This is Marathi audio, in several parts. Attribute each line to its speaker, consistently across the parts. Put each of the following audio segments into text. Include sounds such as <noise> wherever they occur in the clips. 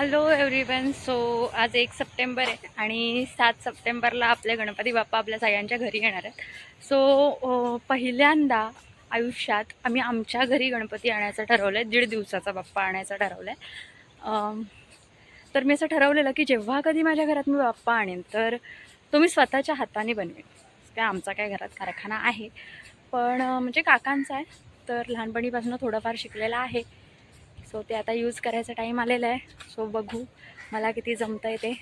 Speaker 1: हॅलो एव्हरीवन सो आज एक सप्टेंबर आहे आणि सात सप्टेंबरला आपले गणपती बाप्पा आपल्या सगळ्यांच्या घरी येणार आहेत. सो पहिल्यांदा आयुष्यात आम्ही आमच्या घरी गणपती आणायचं ठरवलं आहे दीड दिवसाचा बाप्पा आणायचं ठरवलं आहे तर मी असं ठरवलेलं की जेव्हा कधी माझ्या घरात मी बाप्पा आणेन तर तो मी स्वतःच्या हाताने बनवेन. काय आमचा काय घरात कारखाना आहे. पण म्हणजे काकांचा आहे तर लहानपणीपासून थोडंफार शिकलेला आहे. सो ते आता यूज करायचा टाईम आलेला आहे. सो बघू मला किती जमतं आहे ते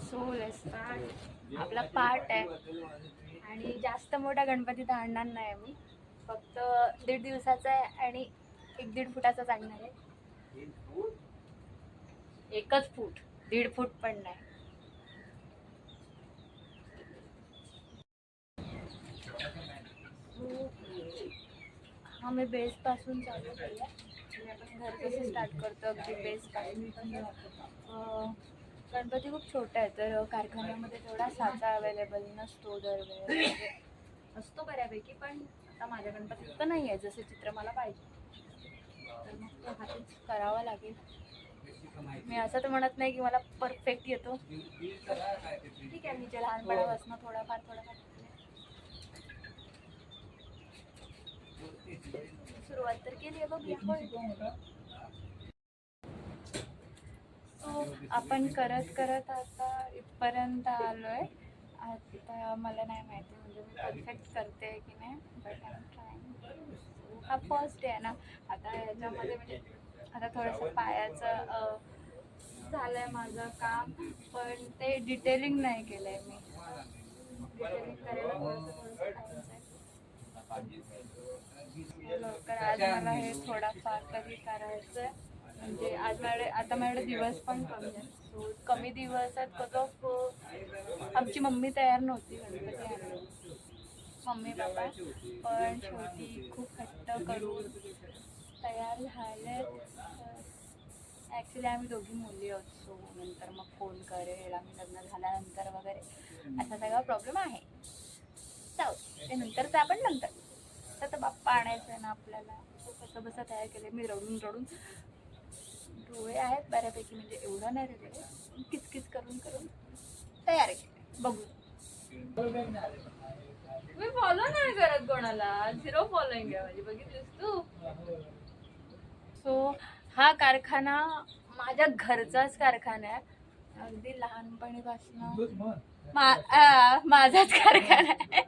Speaker 1: सो स्टार्ट आपला पार्ट आहे. आणि जास्त मोठा गणपती तर आणणार नाही मी. फक्त दीड दिवसाचा आहे आणि एक दीड फुटाचाच आणणार आहे. एकच फूट. दीड फूट पण नाही. हा मी बेसपासून चालू केलं आपण घर कसं स्टार्ट करतो अगदी बेसपासून. गणपती खूप छोटा आहे तर कारखान्यामध्ये तेवढा साचा अवेलेबल नसतो दरवेळेस म्हणजे असतो बऱ्यापैकी पण आता माझ्या गणपतीत तर नाही आहे जसं चित्र मला पाहिजे. तर मग तो हातीच करावा लागेल. मी असं तर म्हणत नाही की मला परफेक्ट येतो. ठीक आहे मी जे लहानपणापासून थोडाफार थोडाफार सुरुवात तर केली आहे बघूया सो आपण करत करत आता इथपर्यंत आलोय. आता मला नाही माहिती म्हणजे मी परफेक्ट करते की नाही बट आय ट्राईंग हा फर्स्ट डे आहे ना. आता याच्यामध्ये म्हणजे आता थोडंसं पायाचं झालं झालंय माझं काम पण ते डिटेलिंग नाही केलंय मी. डिटेलिंग करायला थोडंसं थोडंसं. लवकर आज मला हे थोडाफार तरी करायचं आहे म्हणजे आज माझ्याकडे आता माझ्याकडे दिवस पण कमी आहेत. सो कमी दिवसात कट ऑफ uh, आमची मम्मी तयार नव्हती गणपती आणायला. मम्मी बाबा पण शेवटी खूप हट्ट करून तयार झाले ॲक्च्युली आम्ही दोघी मुली असतो नंतर मग फोन करेल. आम्ही लग्न झाल्यानंतर वगैरे. असा सगळा प्रॉब्लेम आहे. जाऊ ते नंतरचं आपण नंतर तर बाप्पा आणायचं आहे ना आपल्याला. तो कसं बसं तयार केलं मी रडून रडून. डोळे आहेत बऱ्यापैकी म्हणजे एवढं नाही रडले किचकिच करून करून तयार केले बघू. मी फॉलो नाही करत कोणाला. झिरो फॉलोईंग आहे माझी. बघितलीस तू? सो हा कारखाना माझ्या घरचाच कारखाना आहे. अगदी लहानपणीपासून माझाच कारखाना आहे.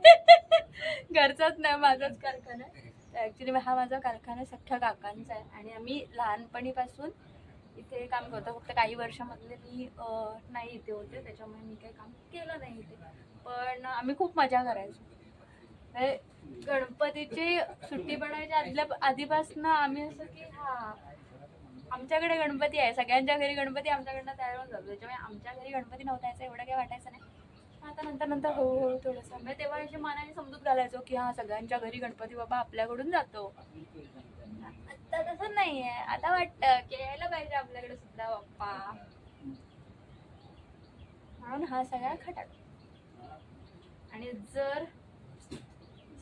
Speaker 1: घरचाच नाही माझाच कारखाना आहे. ॲक्च्युली हा माझा कारखाना सख्ख्या काकांचा आहे. आणि आम्ही लहानपणीपासून इथे काम करतो. फक्त काही वर्षामधले मी नाही इथे होते. त्याच्यामुळे मी काही काम केलं नाही इथे. पण आम्ही खूप मजा करायचो. म्हणजे गणपतीची सुट्टी पडायच्या आदल्या आधीपासून आम्ही असं की हा आमच्याकडे गणपती आहे. सगळ्यांच्या घरी गणपती आमच्याकडनं तयार होऊन जातो. त्याच्यामुळे आमच्या घरी गणपती नव्हता याचं एवढं काही वाटायचं नाही. आता नंतर नंतर हळूहळू थोडंसं. म्हणजे तेव्हा अशी मनाने समजूत घालायचो की हा सगळ्यांच्या घरी गणपती बाबा आपल्याकडून जातो. आता तसं नाही आहे आता वाटतं की यायला पाहिजे आपल्याकडे सुद्धा बाप्पा. म्हणून हा सगळा खटाट आणि जर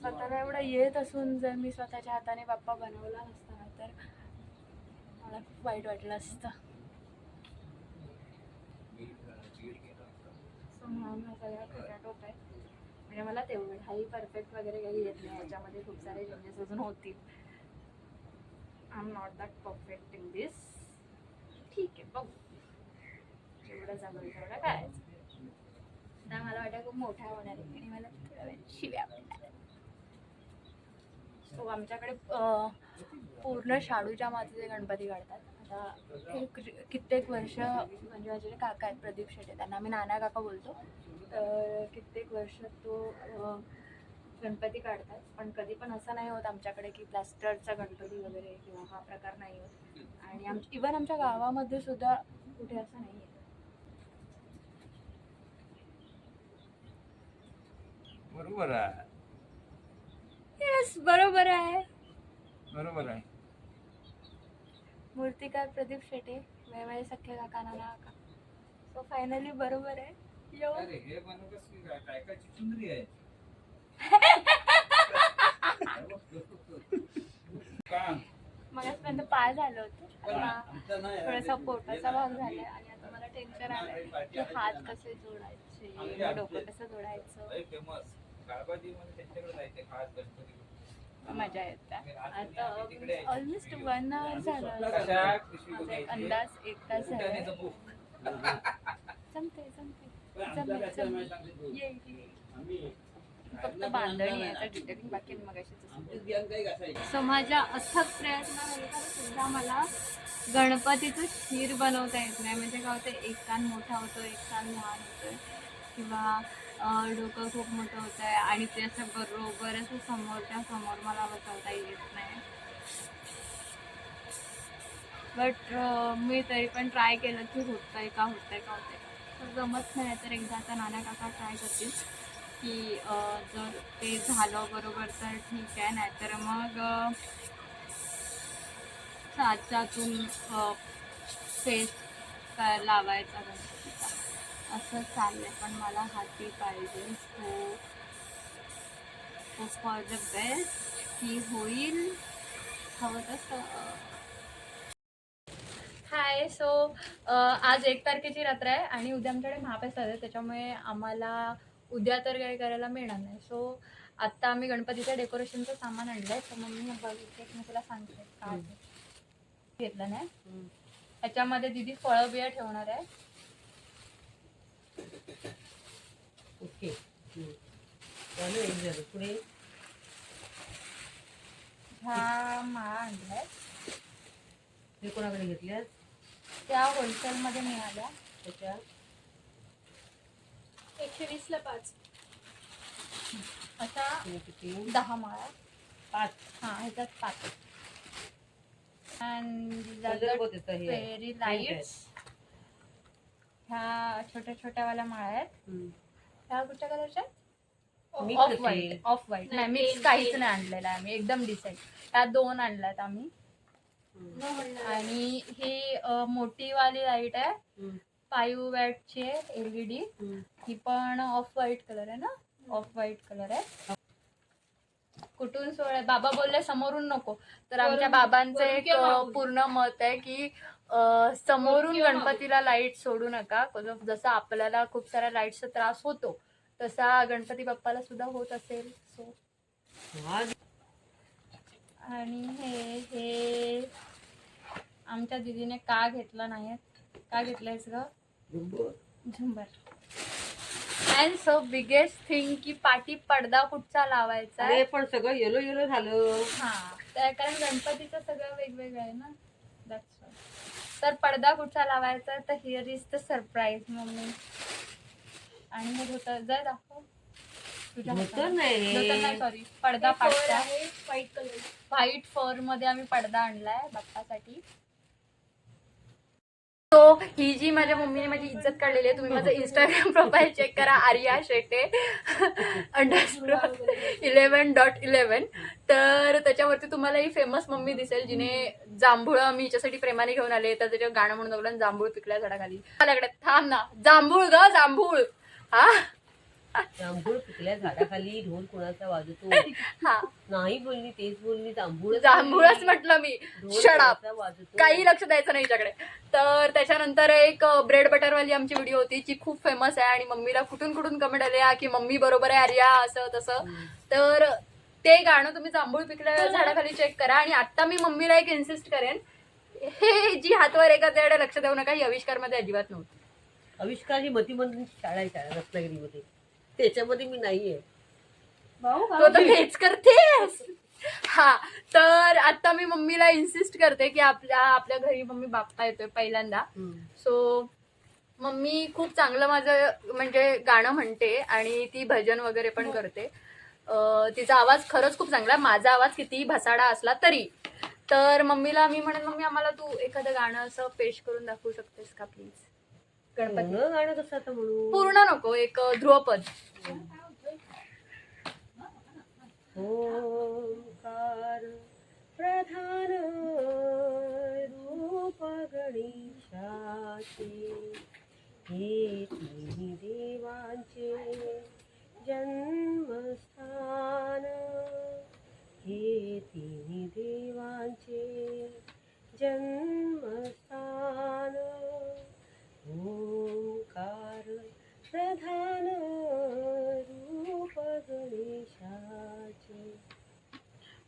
Speaker 1: स्वतःला एवढं येत असून जर मी स्वतःच्या हाताने बाप्पा बनवला नसता तर मला खूप वाईट वाटलं असतं. म्हणून हा सगळा खटाटोप आहे. म्हणजे मला तेवढाही परफेक्ट वगैरे काही येत नाही. याच्यामध्ये खूप सारे चेंजेस अजून होतील. I am not that perfect in this ठीक आहे बघू. जेवढं जमेल तेवढं करायचं. आता मला वाटतं खूप मोठा होणार आहे. आणि मला थोड्या वेळ शिव्या पडणार सो आमच्याकडे पूर्ण शाडूच्या मातीचे गणपती काढतात. आता कित्येक वर्ष म्हणजे माझे जे काका आहेत प्रदीप शेटे त्यांना आम्ही नाना काका बोलतो. तर कित्येक वर्ष तो गणपती काढतात. पण कधी पण असं नाही होत आमच्याकडे की प्लास्टरचा गणपती वगैरे किंवा हा प्रकार नाही होत. आणि आम इवन आमच्या गावामध्ये सुद्धा कुठे असं नाही आहे.
Speaker 2: बरोबर आहे.
Speaker 1: येस बरोबर आहे.
Speaker 2: बरोबर आहे.
Speaker 1: मूर्तिकार प्रदीप शेटे वे माझे सख्खे काका नाना काका सो फायनली बरोबर आहे. येऊ
Speaker 2: अरे हे बनवलंस की काय? काय काय चुंदरी आहे?
Speaker 1: मगासपर्यंत पाय झालं होतं. आता थोडासा पोटाचा भाग झालाय आणि आता मला टेन्शन आलंय की हात कसे जोडायचे डोकं कसं जोडायचं.
Speaker 2: फेमस काळबाजी मध्ये त्यांच्याकडे जायचे खास गणपती
Speaker 1: मजा येते. आता ऑलमोस्ट वन आवर झालं माझा एक? अंदाज एक तास झाला
Speaker 2: जमू?
Speaker 1: जमते जमते ये ये. फक्त बांधणी आहे तर डिटेलिंग बाकी मग सो माझ्या अथक प्रयत्नानंतर सुद्धा मला गणपतीचं खीर बनवता येत नाही. म्हणजे काय होतं एक कान मोठा होतो एक कान लहान होतोय किंवा डोकं खूप मोठं होतं आहे आणि ते असं बरोबर असं समोरच्या समोर मला बसवता येत नाही. बट मी तरी पण ट्राय केलं की होतंय का होतंय का होतंय तर जमत नाही तर एकदा आता नाना काका ट्राय करतील की जर ते झालं बरोबर तर ठीक आहे नाहीतर मग साचातून फेस लावायचा. गणपतीचा असं चाललंय पण मला हाती पाहिजे. सो फॉर द बेस्ट की होईल. हवं तसं. हाय सो आज एक तारखेची रात्र आहे आणि उद्या आमच्याकडे महाप्रसाद आहे त्याच्यामुळे आम्हाला उद्या तर काही करायला मिळणार नाही. सो आत्ता आम्ही गणपतीच्या डेकोरेशनचं सामान आणलं आहे तर मम्मी बघितलं मी तुला सांगते. काय. घेतलं नाही. ह्याच्यामध्ये दिदी फळं बिया ठेवणार आहे.
Speaker 3: ओके. झालं एक झालं. पुढे?
Speaker 1: ह्या माळा आणल्या.
Speaker 3: हे कोणाकडे घेतल्यास
Speaker 1: त्या होलसेलमध्ये मिळाल्या.
Speaker 3: त्याच्या?
Speaker 1: एकशे वीसला पाच. अशा
Speaker 3: तुम्ही किती?
Speaker 1: दहा माळा.
Speaker 3: पाच.
Speaker 1: हां ह्याच्यात पाच.
Speaker 3: हे? Pink आहे.
Speaker 1: लाईट्स ह्या छोट्या छोट्या वाल्या माळा आहेत. ह्या कुठच्या कलरच्या ऑफ. व्हाईट ऑफ व्हाईट नाही मिक्स काहीच नाही आणलेलं आहे. आम्ही एकदम डिसाईड ह्या दोन आणल्यात आम्ही. आणि ही मोठी वाली लाइट आहे. फाईव्ह वॅटची आहे एलईडी
Speaker 3: हम्म.
Speaker 1: ही पण ऑफ व्हाईट कलर आहे ना? ऑफ व्हाईट कलर आहे. कुठून सोळ बाबा बोलले समोरून नको. तर आमच्या बाबांचं एक पूर्ण मत आहे की समोरून गणपतीला लाइट सोडू नका. क- जसं आपल्याला खूप साऱ्या लाईटचा त्रास होतो तसा गणपती बाप्पाला सुद्धा होत असेल. सो
Speaker 3: हा.
Speaker 1: आणि हे हे आमच्या दिदीने का घेतलं नाही का घेतलंयस ग? झुंबर. अँड सो बिगेस्ट थिंग की पाठी पडदा कुठचा लावायचा?
Speaker 3: अरे
Speaker 1: आहे
Speaker 3: पण सगळं येलो येलो झालं.
Speaker 1: हा. कारण गणपतीचं सगळं वेगवेगळं आहे ना. तर पडदा कुठचा लावायचा तर here is the surprise mummy आणि हे धोतर जर दाखव. तुझ्या
Speaker 3: धोतर
Speaker 1: हाताने.
Speaker 3: नाही.
Speaker 1: धोतर नाही सॉरी पडदा पाठचा
Speaker 4: व्हाईट कलर
Speaker 1: व्हाईट फरमध्ये आम्ही पडदा आणलाय बाप्पासाठी ही जी माझ्या मम्मीने माझी इज्जत काढलेली आहे तुम्ही माझं इंस्टाग्राम प्रोफाईल चेक करा Arya Shete underscore eleven dot eleven तर त्याच्यावरती तुम्हाला ही फेमस मम्मी दिसेल जिने जांभूळ मी हिच्यासाठी प्रेमाने घेऊन आले तर त्याच्यावर गाणं म्हणून जांभूळ पिकल्या झाडाखाली. माझ्याकडे थांब ना. जांभूळ ग जांभूळ. हा?
Speaker 3: जांभूळ पिकल्या झाडाखाली ढोल कोणाचा वाजतो. <laughs>
Speaker 1: हा.
Speaker 3: नाही बोलली तेच बोलली जांभूळ
Speaker 1: जांभूळच म्हटलं मी.
Speaker 3: ढोल
Speaker 1: शडाप
Speaker 3: कोणाचा वाजतो.
Speaker 1: काही लक्ष द्यायचं नाही हिच्याकडे. तर त्याच्यानंतर एक ब्रेड बटरवाली आमची व्हिडिओ होती जी खूप फेमस आहे आणि मम्मीला कुठून कुठून कमेंट आल्या की मम्मी बरोबर आहे आर्या असं तसं. तर ते गाणं तुम्ही जांभूळ पिकल्या झाडाखाली चेक करा आणि आता मी मम्मीला एक इन्सिस्ट करेन हे जी हातवर एका त्याकडे लक्ष देऊ नका ही आविष्कारमध्ये अजिबात नव्हती.
Speaker 3: आविष्कार ही मतिमंदांची शाळा आहे शाळा रत्नागिरीमध्ये. त्याच्यामध्ये मी नाहीये.
Speaker 1: तो तर हेच करतेस. हा तर आता मी मम्मीला इन्सिस्ट करते की आपल्या आपल्या घरी मम्मी बाप्पा येतोय पहिल्यांदा. सो मम्मी खूप चांगलं माझं म्हणजे गाणं म्हणते आणि ती भजन वगैरे पण करते. अं, तिचा आवाज खरंच खूप चांगला. माझा आवाज कितीही भसाडा असला तरी. तर मम्मीला मी म्हणेन मम्मी आम्हाला तू एखादं गाणं असं पेश करून दाखवू शकतेस का प्लीज गणपती.
Speaker 3: गाणं कसं आता म्हणू?
Speaker 1: पूर्ण नको एक ध्रुवपद.
Speaker 3: ओंकार प्रधान रूप गणेशाचे हे तिन्ही देवांचे जन्मस्थान. हे तिन्ही देवांचे जन्मस्थान. ओ प्रधान रूप गणेशाचे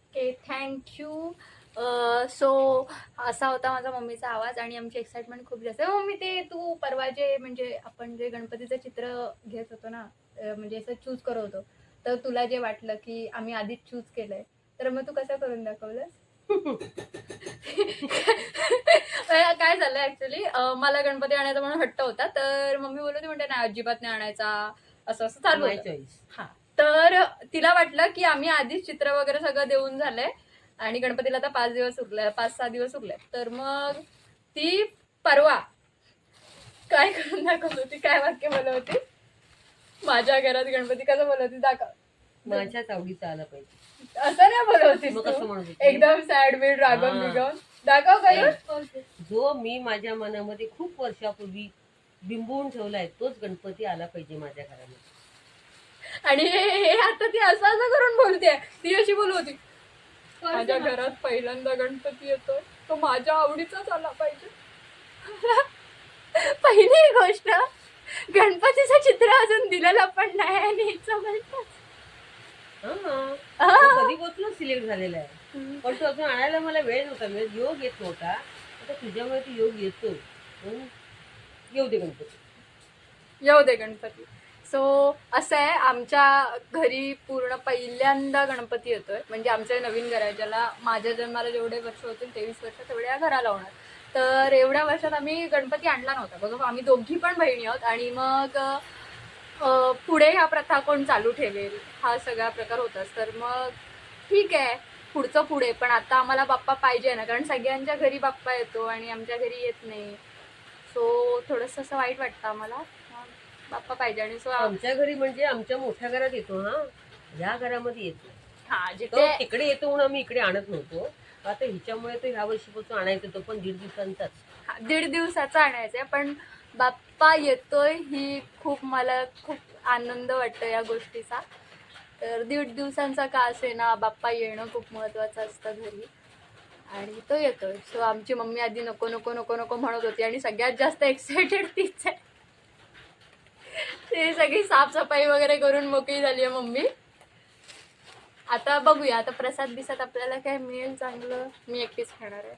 Speaker 1: ओके थँक्यू सो uh, असा होता माझा मम्मीचा आवाज आणि आमची एक्साइटमेंट खूप जास्त. मम्मी ते तू परवा जे म्हणजे आपण जे गणपतीचं चित्र घेत होतो ना म्हणजे असं चूज करत होतो तर तुला जे वाटलं की आम्ही आधीच चूज केलंय तर मग तू कसं करून दाखवलंस? काय झालं ऍक्च्युली मला गणपती आणायचा म्हणून हट्ट होता. तर मम्मी बोलत म्हणते नाही अजिबात नाही आणायचा. असं असं चालू
Speaker 3: माय
Speaker 1: होतं.
Speaker 3: चॉईस
Speaker 1: हा. तर तिला वाटलं की आम्ही आधीच चित्र वगैरे सगळं देऊन झालंय आणि गणपतीला आता पाच दिवस उरले पाच सहा दिवस उरले तर मग ती परवा काय करून दाखवत होती काय वाक्य बोलत होती? माझ्या घरात गणपती कसं बोलत होती दाखव.
Speaker 3: माझ्याच आवडीचं आलं पाहिजे.
Speaker 1: असं नाही
Speaker 3: मग कसं होती?
Speaker 1: एकदम सॅड बीड रागवून
Speaker 3: हा.
Speaker 1: दाखव
Speaker 3: जो मी माझ्या मनामध्ये खूप वर्षापूर्वी बिंबवून ठेवलाय तोच गणपती आला पाहिजे माझ्या घरामध्ये.
Speaker 1: आणि हे हे आता ती असं असं करून बोलते ती अशी बोलत होती. माझ्या घरात पहिल्यांदा गणपती येतो तो माझ्या आवडीचाच आला पाहिजे. <laughs> पहिली गोष्ट गणपतीचं चित्र अजून दिलेलं पण नाही आणि हिचं म्हणतात.
Speaker 3: तो कधी पोचलो सिलेक्ट झालेला आहे. पण तो अजून आणायला मला वेळ नव्हता म्हणजे योग येत नव्हता. आता तुझ्यामुळे तो योग येतो. म्हणून येऊ दे गणपती.
Speaker 1: येऊ दे गणपती. सो असं आहे आमच्या घरी पूर्ण पहिल्यांदा गणपती येतोय. म्हणजे आमचं नवीन घर आहे ज्याला माझ्या जन्माला जेवढे वर्ष होतील तेवीस वर्ष तेवढ्या घराला होणार. तर एवढ्या वर्षात आम्ही गणपती आणला नव्हता. बघा आम्ही दोघी पण बहिणी आहोत आणि मग पुढे ह्या प्रथा कोण चालू ठेवेल? हा सगळा प्रकार होताच. तर मग ठीक आहे पुढचं पुढे. पण आता आम्हाला बाप्पा पाहिजे ना कारण सगळ्यांच्या घरी बाप्पा येतो आणि आमच्या घरी येत नाही. सो थोडंसं असं वाईट वाटतं आम्हाला. बाप्पा पाहिजे आणि सो
Speaker 3: आमच्या घरी म्हणजे आमच्या मोठ्या घरात येतो हा या घरामध्ये येतो.
Speaker 1: हा जिथे
Speaker 3: तिकडे येतो म्हणून आम्ही इकडे आणत नव्हतो. आता हिच्यामुळे तो ह्या वर्षीपासून आणायचा तो पण दीड दिवसांचाच
Speaker 1: हा, दीड दिवसाचा आणायचा आहे पण बाप्पा येतोय ही खूप मला खूप आनंद वाटतो या गोष्टीचा. तर दीड दिवसांचा का असे ना बाप्पा येणं खूप महत्त्वाचं असतं घरी. आणि तो येतोय. सो आमची मम्मी आधी नको नको नको नको म्हणत होती आणि सगळ्यात जास्त एक्सायटेड तीच आहे. ते सगळी साफसफाई वगैरे करून मोकळी झाली आहे मम्मी. आता बघूया. आता प्रसाद बिसाद आपल्याला काय मिळेल चांगलं? मी एकटीच खाणार आहे.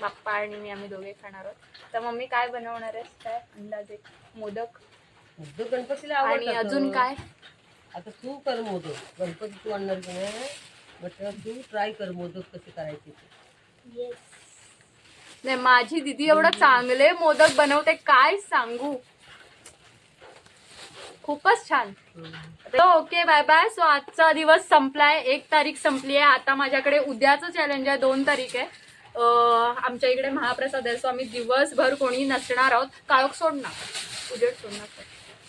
Speaker 1: बाप्पा आणि मी आम्ही दोघे खाणार आहोत. तर मम्मी काय बनवणार आहेस? काय अंदाजे? मोदक?
Speaker 3: गणपतीला
Speaker 1: आणि अजून काय?
Speaker 3: आता तू कर मोदक. गणपती तू आणणार की नाही? म्हटलं तू ट्राय कर मोदक कसे करायचे ते.
Speaker 1: नाही माझी दिदी एवढं चांगले मोदक बनवते काय सांगू? खूपच छान. तर ओके बाय बाय सो आजचा दिवस संपलाय. एक तारीख संपली आहे आता माझ्याकडे उद्याचं चॅलेंज आहे. दोन तारीख आहे. अं, आमच्या इकडे महाप्रसाद आहे. सो आम्ही दिवसभर कोणी नसणार आहोत. काळोख सोडणार. उजेड सोडणार.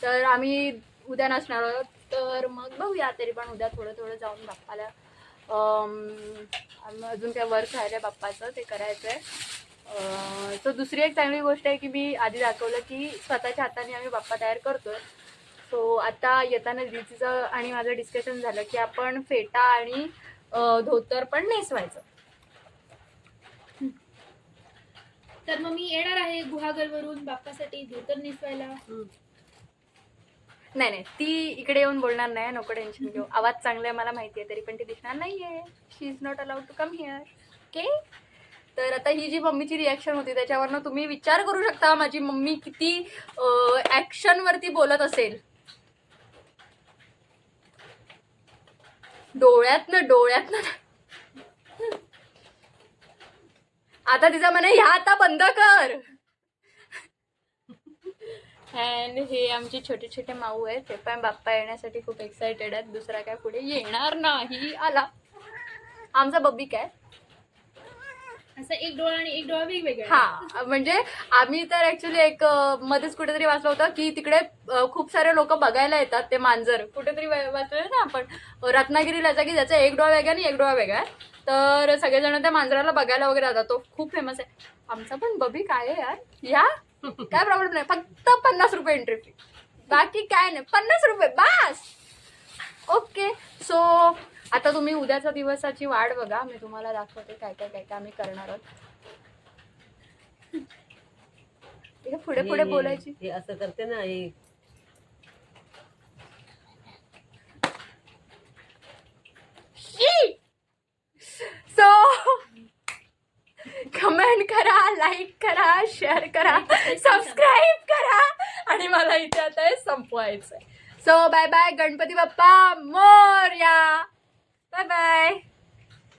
Speaker 1: तर आम्ही उद्या नसणार आहोत. तर मग बघूया तरी पण उद्या थोडं थोडं जाऊन बाप्पाला अजून काय वर्क राहिलं बाप्पाचं ते करायचं आहे सो दुसरी एक चांगली गोष्ट आहे की मी आधी दाखवलं की स्वतःच्या हाताने आम्ही बाप्पा तयार करतोय. सो आता येताना दिदीचं आणि माझं डिस्कशन झालं की आपण फेटा आणि धोतर पण नेसवायचं.
Speaker 4: तर मग मी येणार आहे गुहागरवरून बाप्पासाठी धोतर नेसवायला.
Speaker 1: नाही नाही. ती इकडे येऊन बोलणार नाही नको टेन्शन घेऊ. आवाज चांगला आहे मला माहिती आहे तरी पण ती दिसणार नाहीये. She is not allowed to come here okay तर आता ही जी मम्मीची रिॲक्शन होती त्याच्यावरनं तुम्ही विचार करू शकता माझी मम्मी किती ऍक्शन वरती बोलत असेल. डोळ्यातनं डोळ्यातनं. आता तिचा म्हणे ह्या आता बंद कर. अँड हे आमचे छोटे छोटे माऊ आहेत. ते पण बाप्पा येण्यासाठी खूप एक्सायटेड आहेत. दुसरा काय पुढे येणार नाही. आला. आमचा बब्बी काय?
Speaker 4: असं एक डोळा आणि एक डोळा वेगवेगळा.
Speaker 1: हा म्हणजे आम्ही तर ऍक्च्युली एक मध्येच कुठेतरी वाचलं होतं की तिकडे खूप सारे लोक बघायला येतात. ते मांजर. कुठेतरी वाचलं ना आपण. रत्नागिरीला जा की ज्याचा एक डोळा वेगळा आणि एक डोळा वेगळा आहे. तर सगळेजण त्या मांजराला बघायला वगैरे जातात. तो खूप फेमस आहे. आमचा पण बबी काय आहे यार? या? काय प्रॉब्लेम नाही. फक्त पन्नास रुपये एंट्री फी बाकी काय नाही. पन्नास रुपये बास. ओके सो आता तुम्ही उद्याच्या दिवसाची वाट बघा. मी तुम्हाला दाखवते काय काय काय काय आम्ही करणार आहोत. पुढे पुढे बोलायची.
Speaker 3: हे असं करते ना हे
Speaker 1: सो कमेंट करा लाईक करा शेअर करा सबस्क्राईब करा. आणि <laughs> मला इथे आता संपवायचं so bye bye Ganpati Bappa Morya. Bye bye